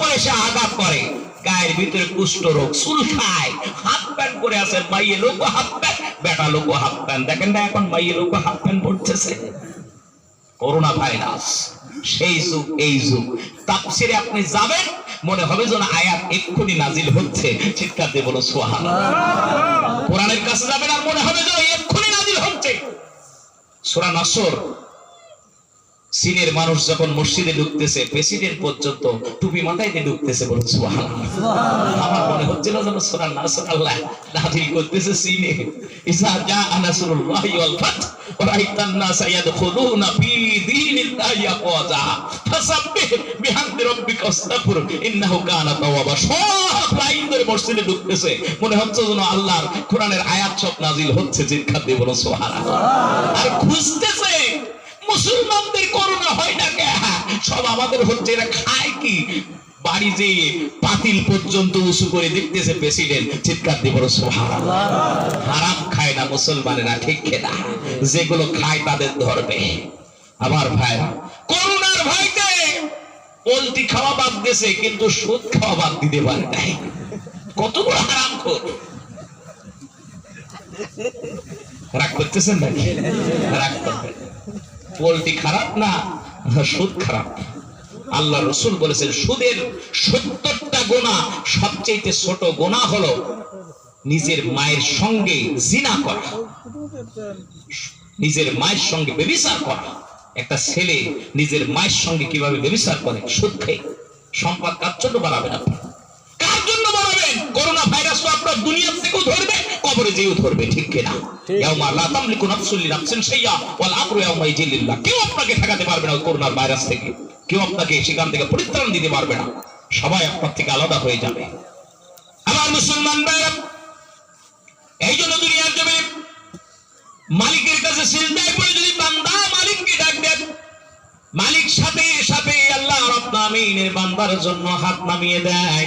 পরে সে আঘাত করে। গায়ের ভিতরে কুষ্ঠ রোগ চুল খায় হাফ প্যান্ট করে আছে, মাইয়ে লোক হাফ প্যান্ট। বেটা লোক হাফ প্যান্ট। দেখেন না এখন মাইয়ে লোক হাফ প্যান্ট পড়তেছে করোনা ভাইরাস। সেই যুগ, এই যুগ। তাপসিরে আপনি যাবেন, মনে হবে যেন আয়াত এক্ষুনি নাজিল হচ্ছে। চিৎকার দিয়ে বলো সোহান কোরআনের কাছে যাবেন আর মনে হবে যেন এক্ষুনি নাজিল হচ্ছে। সূরা নাসর চীনের মানুষ যখন মসজিদে ঢুকতেছে প্রেসিডেন্ট পর্যন্ত টুপি মাথায় দিয়ে ঢুকতেছে বলে আমার মনে হচ্ছিল যেন সূরা নাসর আল্লাহ নাজিল করতেছে চীনে। ইসা জা নাসরুল্লাহি ওয়াল ফাত ওয়া রাআইতান ইয়াদখুলুনা ফি দীনিল্লাহি আফওয়াজা। ফাসাব্বিহ বিহামদি রাব্বিকা ওয়াস্তাগফির ইন্নাহু কানা তাওয়াবা। সব লাইন ধরে মসজিদে ঢুকতেছে। মনে হচ্ছে যেন আল্লাহর কোরআনের আয়াত সব নাজিল হচ্ছে চিৎকার দিয়ে বলো সুবহানাল্লাহ। আর খুঁজতেছে মুসলমানদের করোনা হয় না কে? সব আমাদের হচ্ছে এরা খায় কি? বাড়ি যে পাতিল পর্যন্ত উঁচু করে দেখতেছে প্রেসিডেন্ট। চিৎকার সুবহানাল্লাহ। হারাম খায় না মুসলমানেরা, ঠিক না? যেগুলো খায় তাদের ধরবে আমার ভাইরা করোনার ভয়তে পোলট্রি খাওয়া বাদ দিয়েছে, কিন্তু সুদ খাওয়া বাদ দিতে পারে নাই। কত বড় হারাম খোর? রাগ করতেছেন নাকি? রাগ করবেন। পোলট্রি খারাপ না? সুদ খারাপ। আল্লাহ রসুল বলেছেন, সুদের সত্তরটা গোনা সবচেয়ে ছোট গোনা হলো নিজের মায়ের সঙ্গে জিনা করা। নিজের মায়ের সঙ্গে বেবিচার করা। একটা ছেলে নিজের মায়ের সঙ্গে কীভাবে বেবিচার করে? সুদ খেয়ে। সম্পদ কার জন্য বাড়াবেন আপনি কার জন্য বাড়াবেন? করোনা ভাইরাস তো আপনার দুনিয়া থেকেও ধরবে। কবরে যেও ধরবে ঠিক কিনা? ইয়াউমা লা তামলিকু নাফসুল লিনাফসিন শাইয়্যা ওয়াল আমরু ইয়াউমা কেউ আপনাকে ঠেকাতে পারবে না করোনার ভাইরাস থেকে। কেউ আপনাকে সেখান থেকে পরিত্রাণ দিতে পারবে না। সবাই আপনার থেকে আলাদা হয়ে যাবে। আমার মুসলমান ভাইরা এই জন্য দুনিয়ার মালিকের কাছে সিজদায় পড়ে যদি বান্দা মালিককে ডাক দেন মালিক সাথে সাথে আল্লাহ রাব্বুল আমিনের বান্দার জন্য হাত নামিয়ে দেয়।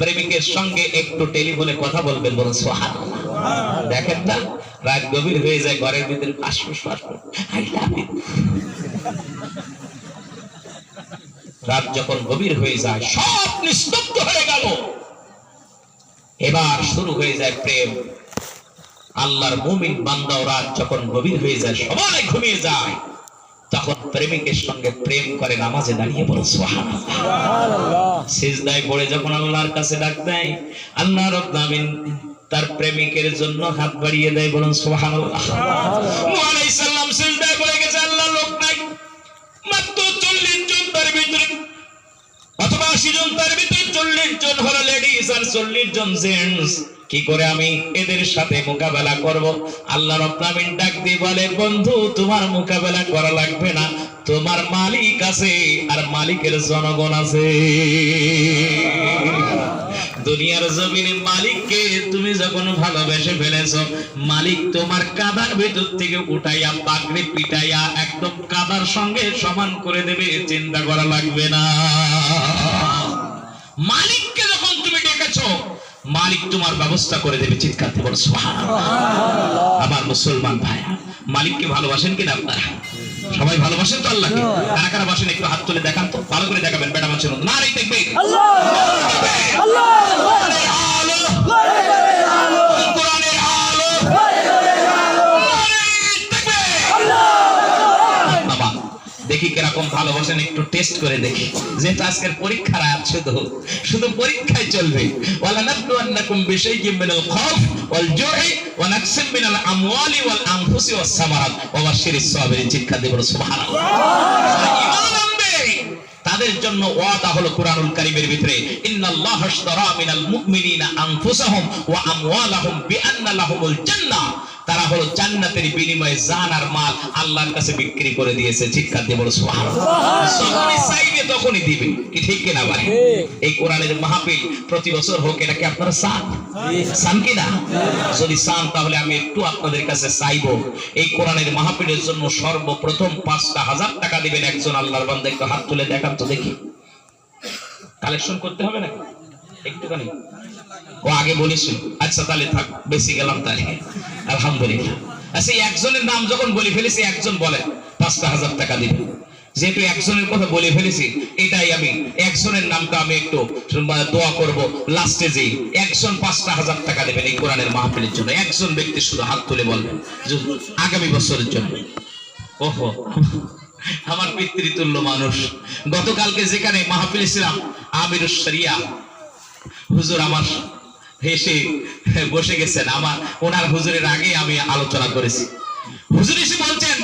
প্রেমিকের সঙ্গে একটু টেলিফোনে কথা বলবেন বলুন সোহান দেখেন না, রাত গভীর হয়ে যায়, ঘরের ভিতরে ফাঁসফুস আই লাভ ইউ রাত যখন গভীর হয়ে যায়, সব নিস্তব্ধ হয়ে গেল। এবার শুরু হয়ে যায় প্রেম। আল্লাহর মুমিন বান্দাও রাত যখন গভীর হয়ে যায়, সবাই ঘুমিয়ে যায়। তখন প্রেমিকের সঙ্গে প্রেম করে নামাজে দাঁড়িয়ে বলো সুবহানাল্লাহ। সিজদায় পড়ে যখন আল্লাহর কাছে ডাক দেয় আল্লাহ রাব্বুল আমিন তার প্রেমিকের জন্য হাত বাড়িয়ে দেয় বলুন সুবহানাল্লাহ। নূহ আলাইহিস সালাম সিজদায় পড়ে গেছে আল্লাহ লোক নাই। মাত্র 40 জন তার ভিতরে অথবা 80 জন তার ভিতরে 40 জন হলো আর 40 জন জেন্টস, কি করে আমি এদের সাথে মোকাবেলা করব? আল্লাহ আমিন ডাক দিয়ে বলে, বন্ধু, তোমার মোকাবেলা করা লাগবে না। তোমার মালিক আছে আর মালিকের জনগণ আছে। দুনিয়ার জমিনে মালিককে তুমি যখন ভালোবেসে ফেলেছো, মালিক তোমার কাদার ভেতর থেকে উঠাইয়া পাগড়ি পিটাইয়া একদম কাদার সঙ্গে সমান করে দেবে, চিন্তা করা লাগবে না। ডেকেছো মালিক তোমার ব্যবস্থা করে দেবে চিৎকার বলো আমার মুসলমান ভাই মালিককে ভালোবাসেন কিনা আপনারা? সবাই ভালোবাসেন তো আল্লাহকে? কারা কারা বাসেন একটু হাত তুলে দেখান তো ভালো করে দেখাবেন বেটা মানুষের মতো। না রে দেখবে। দেখি কীরকম ভালোবাসেন, একটু টেস্ট করে দেখি। যেটা আজকের পরীক্ষার আয়াত শুধু শুধু পরীক্ষায় চলবে। ওয়ালা বিশাইয়্যিম মিনাল খাউফ ওয়াল জু'i ওয়া নাকসিম মিনাল আমওয়ালি ওয়াল আনফুসি ওয়াস সামারাত। ওয়া সাবিরিন ঈমান আনবে। তাদের জন্য ওয়াদা হলো কোরআনুল কারীমের ভিতরে, ইন্নাল্লাহ আশতারা মিনাল মুমিনিনা আনফুসাহুম ওয়া আমওয়ালাহুম বিআন্না লাহুমুল জান্নাহ। তারা হলো জান্নাতের বিনিময়ে জান আর মাল আল্লাহর কাছে বিক্রি করে দিয়েছে। চিৎকার দিয়ে বলো যখনই চাইবে তখনই দিবে। কি ঠিক কিনা ভাই? এই কোরআনের মাহফিল প্রতি বছর হোক এটা কি আপনারা চান চান কিনা যদি চান তাহলে আমি একটু আপনাদের কাছে চাইব। এই কোরআনের মাহফিলের জন্য সর্বপ্রথম পাঁচটা হাজার টাকা দিবেন একজন আল্লাহর বান্দা। একটু হাত তুলে দেখান তো দেখি। কালেকশন করতে হবে নাকি? একটুখানি। ও আগে বলেছিল আচ্ছা তাহলে থাক, বেশি গেলাম তাহলে। আলহামদুলিল্লাহ। আচ্ছা একজনের নাম যখন বলে ফেলেছি, একজন বলেন পাঁচটা হাজার টাকা দিবেন যেহেতু একজনের কথা বলে ফেলেছি, এটাই আমি, একজনের নামটা আমি একটু দোয়া করব লাস্টে যে, একজন পাঁচটা হাজার টাকা দেবেন এই কোরআনের মাহফিলের জন্য। একজন ব্যক্তি শুধু হাত তুলে বলবেন আগামী বছরের জন্য। ওহো, আমার পিতৃতুল্য মানুষ। গতকালকে যেখানে মাহফিল ছিলাম আমির শরিয়া। হুজুর আমার এসে বসে গেছেন। আমার ওনার হুজুরের আগে আমি আলোচনা করেছি। হুজুর এসে বলছেন,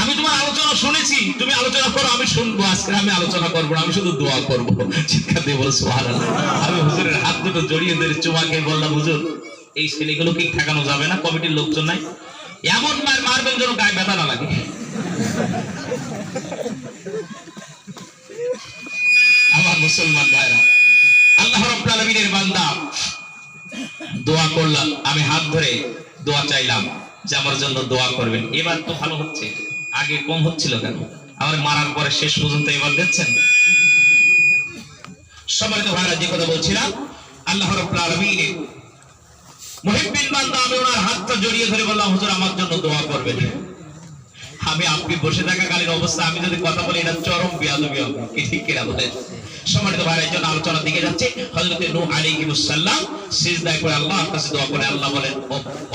আমি তোমার আলোচনা শুনেছি, তুমি আলোচনা করো, আমি শুনব। আজকে আমি আলোচনা করব না, আমি শুধু দোয়া করব। চিৎকার দিয়ে বলো, সুবহানাল্লাহ। আমি হুজুরের হাত দুটো জড়িয়ে ধরে চুমাকে বললাম, হুজুর, এই ছেলেগুলো কি ঠেকানো যাবে না? কমিটির লোকজন নাই? এমন মার মারবেন যেন গায়ে ব্যথা না লাগে। আমার মুসলমান ভাইরা, আল্লাহ রাব্বুল আলামিনের বান্দা দোয়া করলাম, আমি হাত ধরে দোয়া চাইলাম যে আমার জন্য দোয়া করবেন। এবার তো ভালো হচ্ছে। আগে কম হচ্ছিল কেন? আমার মারার পরে শেষ পর্যন্ত এবার দেখছেন? সবাই তো ভাইরা, যে কথা বলছিলাম, আল্লাহ রাব্বুল মুহিব্বিন বান্দা, আমি ওনার হাতটা জড়িয়ে ধরে বললাম, হুজুর, আমার জন্য দোয়া করবেন। আমি আপনি বসে থাকাকালীন অবস্থা, আমি যদি কথা বলি, এটা চরম বিয়াদবি হবে। কি ঠিক কিনা বলেন? সম্মানিত ভাইয়ের জন্য আলোচনার দিকে যাচ্ছে। হযরত নূহ আলাইহিস সালাম সিজদায় করে আল্লাহর কাছে দোয়া করে আল্লাহ বলেন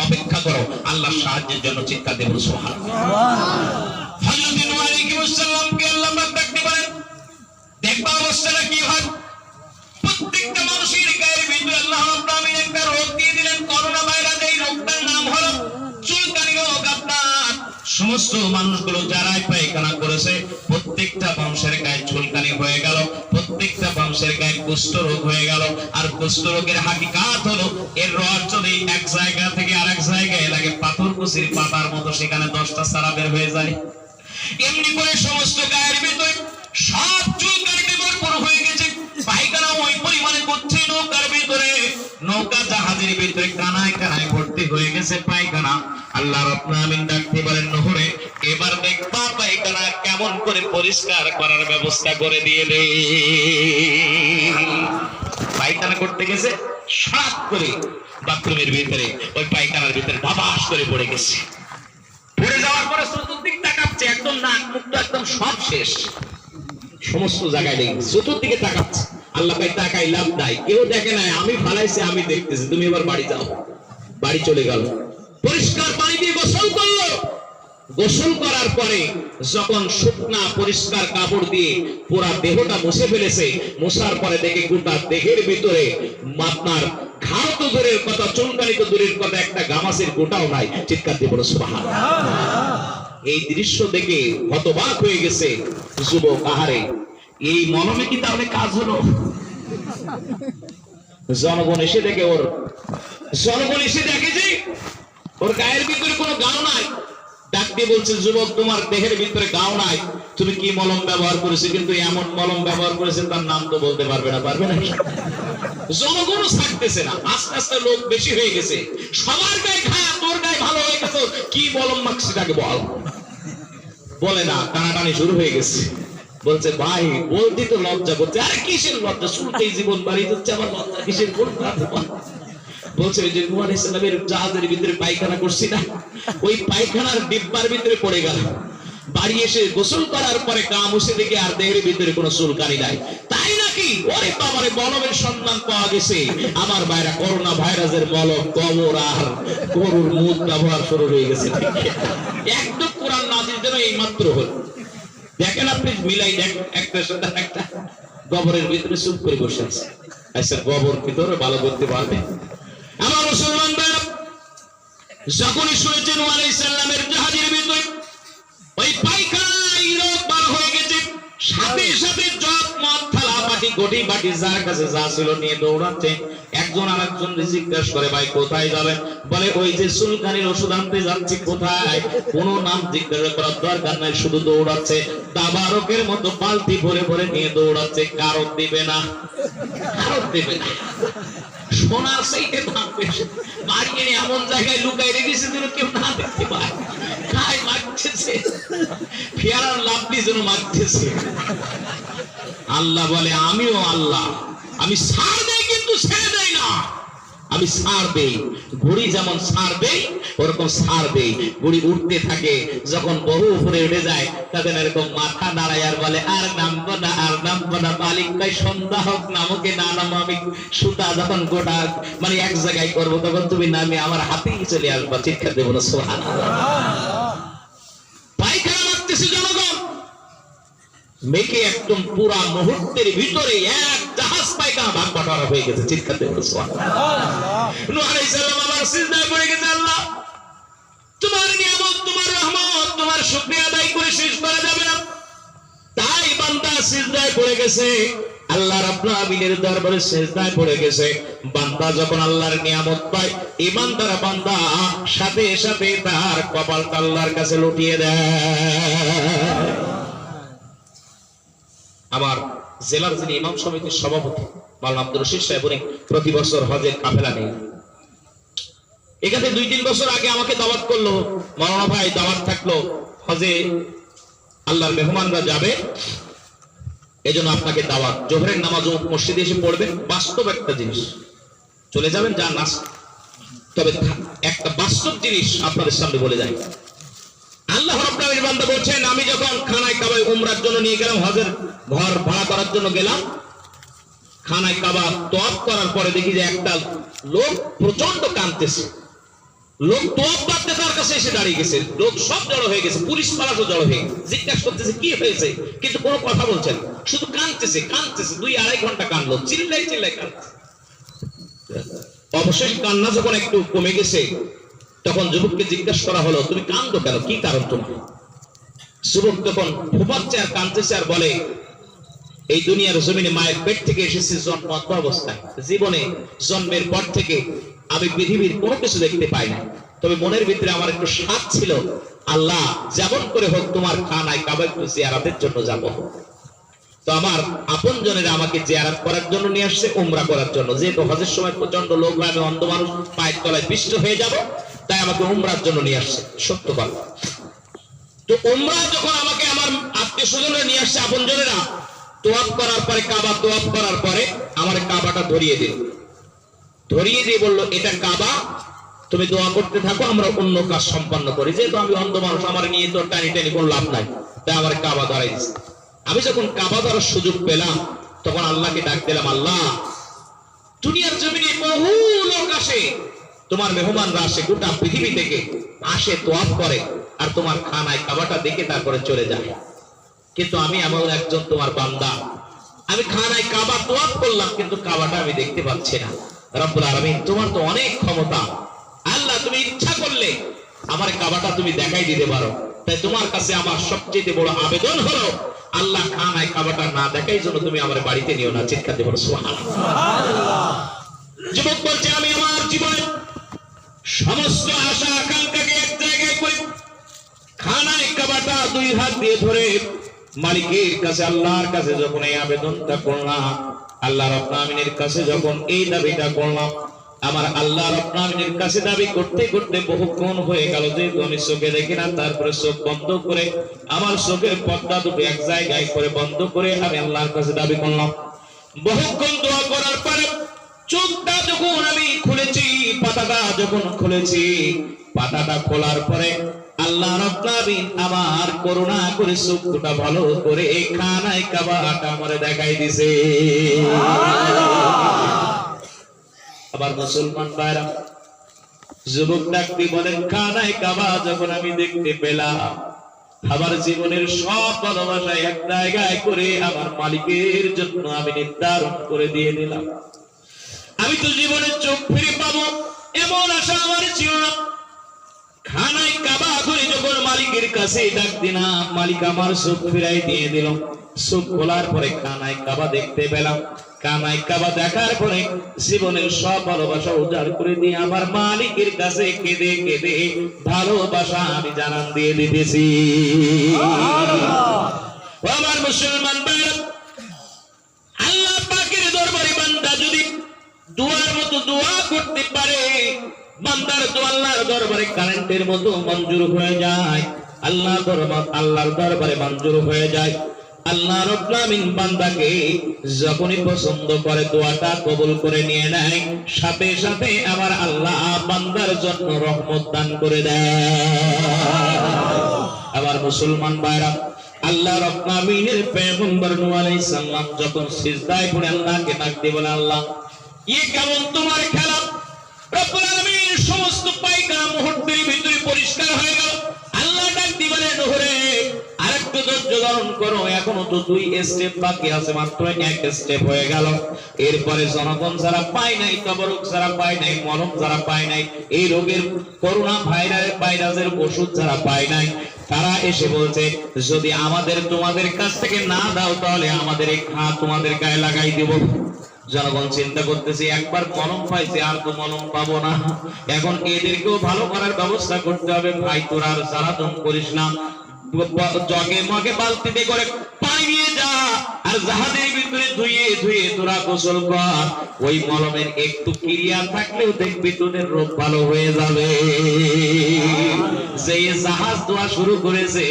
অপেক্ষা করো আল্লাহর সাহায্যের জন্য চিৎকার দেব সুবহানাল্লাহ। হযরত নূহ আলাইহিস সালামকে আল্লাহ পাক ডাকতে বলেন, দেখবা অবস্থাটা কি হয়? প্রত্যেকটা মানুষের গায়ের ভিতরে আল্লাহ রাব্বুল আলামিন একটা রোগ দিয়ে দিলেন, করোনা ভাইরাস, এই রোগটার নাম হলো সমস্ত মানুষগুলো যারাই পায়খানা করেছে, প্রত্যেকটা মানুষের গায়ে চুলকানি হয়ে গেল, প্রত্যেকটা মানুষের গায়ে কুষ্ঠ রোগ হয়ে গেল, আর কুষ্ঠ রোগের হাকিকাত হলো, এর রস যদি এক জায়গা থেকে আরেক জায়গায় লাগে পাথর কুচির পাতার মতো সেখানে দশটা সারা বের হয়ে যায়। এমনি করে সমস্ত গায়ের ভিতরে সব চুলকানিতে ভরপুর হয়ে গেছে। পায়খানা ওই পরিমাণে করছে নৌকার ভিতরে। নৌকা জাহাজের ভিতরে কানায় কানায় ভর্তি হয়ে গেছে পায়খানা। আল্লাহ আমিন ডাকতে বলেন, নহরে, এবার দেখবা পায়খানা কেমন করে পরিষ্কার করার ব্যবস্থা করে দিয়ে দে পায়খানা করতে গেছে সাত করে বাথরুমের ভিতরে, ওই পায়খানার ভিতরে বাবাস করে পড়ে গেছে। পড়ে যাওয়ার পরে চতুর্দিক তাকাচ্ছে, একদম নাক মুখ তো একদম সব শেষ। সমস্ত জায়গায় নেই চতুর্দিকে তাকাচ্ছে। আল্লাহ ভাই তাকাই লাভ নাই, কেউ দেখে নাই, আমি ফালাইছি, আমি দেখতেছি, তুমি এবার বাড়ি যাও। বাড়ি চলে গেল। পরিষ্কার পানি দিয়ে গোসল করল। গোসল করার পরে যখন শুকনা পরিষ্কার কাপড় দিয়ে পুরা দেহটা মুছে ফেলেছে, মুছার পরে দেখে গোটা দেহের ভিতরে আপনার ঘাড় তো দূরের কথা চুলকানি তো দূরের কথা, একটা গামাসের গোটাও নাই। চিৎকার দিয়ে বলো, সুবহান এই দৃশ্য দেখে হতবাক হয়ে গেছে যুবক আহারে। এই মনমে কি তাহলে কাজ হলো? জনগণ এসে দেখে ওর জনগণ এসে দেখে যে ওর গায়ের ভিতরে কোনো গাও নাই। ডাক দিয়ে বলছে, যুবক, তোমার দেহের ভিতরে গাও নাই। তুমি কি মলম ব্যবহার করেছ? কিন্তু এমন মলম ব্যবহার করেছে, তার নাম তো বলতে পারবে না পারবে না জনগণও থাকতেছে না। আস্তে আস্তে লোক বেশি হয়ে গেছে। সবার গায়ে ঘা, তোর গায়ে ভালো হয়ে গেছে কি মলম মাখছি তাকে বল। বলে না, টানাটানি শুরু হয়ে গেছে। বলছে, ভাই, বলতে তো লজ্জা করছে। আরে কিসের লজ্জা? শুরুতেই জীবন বাড়ি যাচ্ছে আমার লজ্জা কিসের? বলতে বলছে, ওই যে নুয়ার ইসলামের জাহাজের ভিতরে পায়খানা করছি না। ওই পায়খানার ডিব্বার ভিতরে পড়ে গেল। বাড়ি এসে গোসল করার পরে কাম উসে দেখে আর দেহের ভিতরে কোনো চুলকানি নাই। তাই নাকি? ওরে বাবারে, মলমের সন্ধান পাওয়া গেছে। আমার ভাইরা করোনা ভাইরাসের মলম, কবর আর গরুর মুখ ব্যবহার শুরু হয়ে গেছে। একদম কোরআন নাজির যেন এই মাত্র হল। দেখেন আপনি, মিলাই দেখ, একটা সাথে একটা গবরের ভিতরে চুপ করে বসে আছে। আচ্ছা গবর ভিতরে ভালো করতে পারবে? মুসলমান যখনই শুনেছেন ওয়ালাই সাল্লামের জাহাজের ভিতরে, ওই পাইখানা ইউরোপ বার হয়ে গেছে, সাথে সাথে জব মদ থালা বাটি যার কাছে যা ছিল নিয়ে দৌড়াচ্ছে, একজন আর একজন করে, ভাই, কোথায় যাবেন বলে, ওই যে সুলকানির ওষুধ আনতে যাচ্ছি, কোথায়? নাম জিজ্ঞাসা করার দরকার নাই, শুধু দৌড়াচ্ছে। দাবারকের মতো বালতি ভরে ভরে নিয়ে দৌড়াচ্ছে কারণ দিবে না কারণ দিবে না। এমন জায়গায় লুকাই রেখেছে যেন কেউ না দেখতে পায়। খায় মারতেছে ফেয়ার আর লাভলি যেন মারতেছে। আল্লাহ বলে, আমিও আল্লাহ। আমি সার দেই কিন্তু ছেড়ে দেই না। আমি সার দেই। ঘুড়ি যেমন সার দেই, ওরকম সার দেই। ঘুড়ি উঠতে থাকে, যখন বহু উপরে উঠে যায় তখন এরকম মাথা নাড়ায় আর বলে, আর নামবো না, আর নামবো না, মালিক ভাই সন্ধ্যা হোক, নামকে, না নামো আমি। সুতা যখন গোটা মানে এক জায়গায় করব, তখন তুমি নামে আমার হাতেই চলে আসবা। চিৎকার দেবো না সোহান মেঘে একদম পুরা মুহূর্তের ভিতরে এক জাহাজ পায়খানা ভাগ বাটোয়ারা হয়ে গেছে, চিৎকার আবার সিজদায় পড়ে গেছে আল্লাহ। তোমার নিয়ামত, তোমার রহমত, তোমার আদায় করে শেষ করা যাবে না। তাই বান্দা সিজদায় পড়ে গেছে, আল্লাহ আমিনের দরবারে সিজদায় পড়ে গেছে। বান্দা যখন আল্লাহর নিয়ামত পায় ইমানদার বান্দা সাথে সাথে তার কপালটা আল্লাহর কাছে লুটিয়ে দেয়। আমার জেলার যিনি ইমাম সমিতির সভাপতি আব্দুর রশিদ সাহেব, উনি প্রতি বছর হজের কাফেলা নেই। এখানে দুই তিন বছর আগে আমাকে দাওয়াত করল, মাওলানা ভাই দাওয়াত থাকল, হজে আল্লাহর মেহমানরা যাবে, এজন্য আপনাকে দাওয়াত। জোহরের নামাজ মসজিদে এসে পড়বেন বাস্তব একটা জিনিস। চলে যাবেন যা নাস তবে একটা বাস্তব জিনিস আপনাদের সামনে বলে যায় আল্লাহ বলছেন আমি যখন খানায় কাবায় উমরার জন্য নিয়ে গেলাম, হজের ঘর ভাড়া করার জন্য গেলাম, খানায় কাবা তোয়াফ করার পরে দেখি যে একটা লোক প্রচণ্ড কাঁদতেছে। লোক তোয়াফ বাদতে তার কাছে এসে দাঁড়িয়ে গেছে। লোক সব জড়ো হয়ে গেছে, পুলিশ পালাসও জড়ো হয়ে জিজ্ঞাসা করতেছে, কি হয়েছে? কিন্তু কোনো কথা বলছেন শুধু কাঁদতেছে কাঁদতেছে, দুই আড়াই ঘণ্টা কাঁদলো চিল্লাই চিল্লাই কাঁদছে অবশেষ কান্না যখন একটু কমে গেছে তখন যুবককে জিজ্ঞাসা করা হলো, তুমি কান্দো কেন? কি কারণ তোমার? যুবক তখন ফোপাচ্ছে আর কাঁদতেছে আর বলে, এই দুনিয়ার জমিনে মায়ের পেট থেকে এসেছে জন্মন্ত অবস্থায়। জীবনে জন্মের পর থেকে আমি পৃথিবীর কোনো কিছু দেখতে পাই না। তবে মনের ভিতরে আমার একটু স্বাদ ছিল। আল্লাহ যেমন করে হোক তোমার খানায় কাবা একটু জিয়ারাতের জন্য যাব। তো আমার আপন জনেরা আমাকে জিয়ারাত করার জন্য নিয়ে আসছে, উমরা করার জন্য। যেহেতু হজের সময় প্রচণ্ড লোক আমি অন্ধ মানুষ, পায়ের তলায় পিষ্ট হয়ে যাব তাই আমাকে উমরার জন্য নিয়ে আসছে, সত্য কথা। তো উমরা যখন আমাকে আমার আত্মীয় স্বজনরা নিয়ে আসছে আপন জনেরা তোয়াপ করার পরে কাবা তোয়াপ করার পরে আমার কাবাটা ধরিয়ে দিল ধরিয়ে দিয়ে বলল, এটা কাবা, তুমি দোয়া করতে থাকো, আমরা অন্য কাজ সম্পন্ন করি। যেহেতু আমি অন্ধ মানুষ, আমার নিয়ে তো টানি টানি কোনো লাভ নাই। তাই আমার কাবা ধরাই আমি যখন কাবা ধরার সুযোগ পেলাম, তখন আল্লাহকে ডাক দিলাম, আল্লাহ, দুনিয়ার জমিনে বহু লোক আসে তোমার মেহমানরা আসে গোটা পৃথিবী থেকে আসে তোয়াপ করে আর তোমার খানায় কাবাটা দেখে তারপরে চলে যায়। কিন্তু আমি এমন একজন তোমার বান্দা। আমি খানায় কাবা তোয়াপ করলাম, কিন্তু কাবাটা আমি দেখতে পাচ্ছি না। রব্বুল আলামিন, তোমার তো অনেক ক্ষমতা। আল্লাহ, তুমি ইচ্ছা করলে আমার কাবাটা তুমি দেখাই দিতে পারো। তাই তোমার কাছে আমার সবচেয়ে বড় আবেদন হলো, আল্লাহ খানায় কাবাটা না দেখাই জন্য তুমি আমার বাড়িতে নিও না। চিৎকার দেবো সুবহানাল্লাহ। যুবক বলছে, আমি আমার জীবনে সমস্ত আশা আকাঙ্ক্ষাকে এক জায়গায় করি খানায় কাবাটা দুই হাত দিয়ে ধরে মালিকের কাছে, আল্লাহর কাছে যখন এই আবেদনটা করলাম, আল্লাহ রব্বামিনের কাছে যখন এই দাবিটা করলাম, আমার আল্লাহ রব্বামিনের কাছে দাবি করতে করতে বহুক্ষণ হয়ে গেল, যেহেতু আমি চোখে দেখি না, তারপরে চোখ বন্ধ করে, আমার চোখের পর্দা দুটো এক জায়গায় করে বন্ধ করে আমি আল্লাহর কাছে দাবি করলাম। বহুক্ষণ দোয়া করার পরে চোখটা যখন আমি খুলেছি, পাতাটা যখন খুলেছি, পাতাটা খোলার পরে আল্লাহ রব্বাবিন আমার করুণা করে চোখটা ভালো করে খানায় কাবাটা আমারে দেখাই দিছে। আবার মুসলমান ভাইরা, যুবক ডাকতে বলেন, খানায় কাবা যখন আমি দেখতে পেলাম, আমার জীবনের সব ভালোবাসা এক জায়গায় করে আমার মালিকের জন্য আমি নির্ধারণ করে দিয়ে দিলাম। আমি তো জীবনে চোখ ফিরে পাবো। এমন আশা আমার ছিল না। খানায় কাবা করে যখন মালিকের কাছে ডাক দিলাম, মালিক আমার চোখ ফিরাই দিয়ে দিল। চোখ খোলার পরে কানাই কাবা দেখতে পেলাম। কানাই কাবা দেখার পরে জীবনের সব ভালোবাসা উজাড় করে দিয়ে আমার মালিকের কাছে কেঁদে কেঁদে ভালোবাসা আমি জানান দিয়ে দিতেছি। আমার মুসলমান আল্লাহ পাকের দরবারে বান্দা যদি দুয়ার মতো দোয়া করতে পারে। বান্দার আল্লাহর দরবারে কারেন্টের মতো মঞ্জুর হয়ে যায়। আল্লাহ দরবার আল্লাহর দরবারে মঞ্জুর হয়ে যায়। আল্লাহ বান্দাকে যখনই পছন্দ করে দোয়াটা কবুল করে নিয়ে নেয়, সাথে সাথে আমার আল্লাহ বান্দার জন্য রহমত দান করে দেয়। আবার মুসলমান ভাইরা, আল্লাহ রাব্বুল আমিনের পয়গম্বর নূহ যখন সিজদায় পড়ে আল্লাহকে ডাক বলে, আল্লাহ তোমার খেলা? সমস্ত মুহূর্তের ভিতরে পরিষ্কার হয়ে গেল। আল্লাহ ডাক দিয়ে বলে নূহ রে আরেকটু ধৈর্য ধারণ করো। এখনও তো দুই স্টেপ বাকি আছে, মাত্র এক স্টেপ গেল। এরপরে জনগণ যারা পায় নাই কবরক যারা পায় নাই মরম যারা পায় নাই, এই করোনা ভাইরাস ভাইরাসের ওষুধ যারা পায় নাই, তারা এসে বলছে, যদি আমাদের তোমাদের কাছ থেকে না দাও, তাহলে আমাদের এই ঘা তোমাদের গায়ে লাগাই দেব। জনগণ চিন্তা করতেছে, একবার কলম পাইছে, আর তো মলম পাবো না। এখন এদেরকেও ভালো করার ব্যবস্থা করতে হবে। ভাই, তোর আর জ্বালাতন করিস না। জগে মগে বালতিতে করে পানি নিয়ে যা। আর জাহাজের ভিতরে ধুয়ে ধুয়ে তোরা গোসল কর। ওই মলমের একটু ক্রিয়া থাকলেও দেখবি তোদের রোগ ভালো হয়ে যাবে। যে জাহাজ দোয়া শুরু করেছে,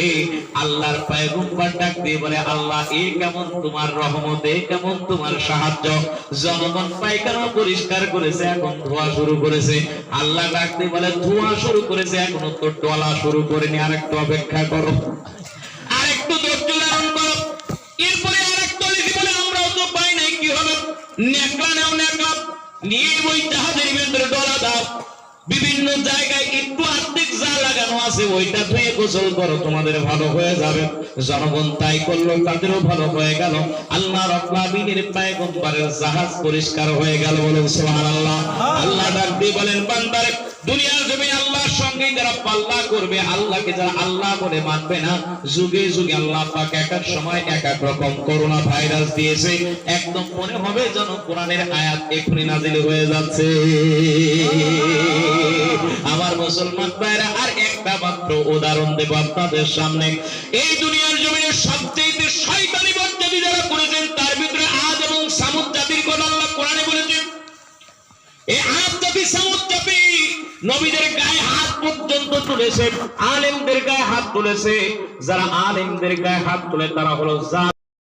আল্লাহর পয়গম্বর ডাক দিয়ে বলে, আল্লাহ, এ কেমন তোমার রহমত, এ কেমন তোমার সাহায্য? জনগণ পায়খানা পরিষ্কার করেছে, এখন ধোয়া শুরু করেছে। আল্লাহ ডাক দিয়ে বলে, ধোয়া শুরু করেছে, এখনও তো ডলা শুরু করেনি, আরেকটু অপেক্ষা করো। নেকড়া নাও নেকড়া নিয়ে ওই জাহাজের ভিতরে ডলা দাও। বিভিন্ন জায়গায় একটু আর্থিক যা লাগানো আছে ওইটা ধুয়ে গোসল করো তোমাদের ভালো হয়ে যাবে। জনগণ তাই করল তাদেরও ভালো হয়ে গেল। আল্লাহ পায়গম্বরের জাহাজ পরিষ্কার হয়ে গেল বলুন সুবহানাল্লাহ। আল্লাহ ডাক দিয়ে বলেন বান্দারে দুনিয়ার জমি আল্লাহর সঙ্গে যারা পাল্লা করবে, আল্লাহকে যারা আল্লাহ বলে মানবে না, যুগে যুগে আল্লাহ পাক এক এক সময় এক এক রকম করোনা ভাইরাস দিয়েছে। একদম মনে হবে যেন কোরআনের আয়াত এখনই নাজিল হয়ে যাচ্ছে। আমার মুসলমান ভাইরা, আর একটা মাত্র উদাহরণ দেব আপনাদের সামনে। এই দুনিয়ার জমিনে সবচেয়ে নবীদের গায়ে হাত পর্যন্ত তুলেছে, আলেমদের গায়ে হাত তুলেছে। যারা আলেমদের গায়ে হাত তুলে, তারা হলো জাল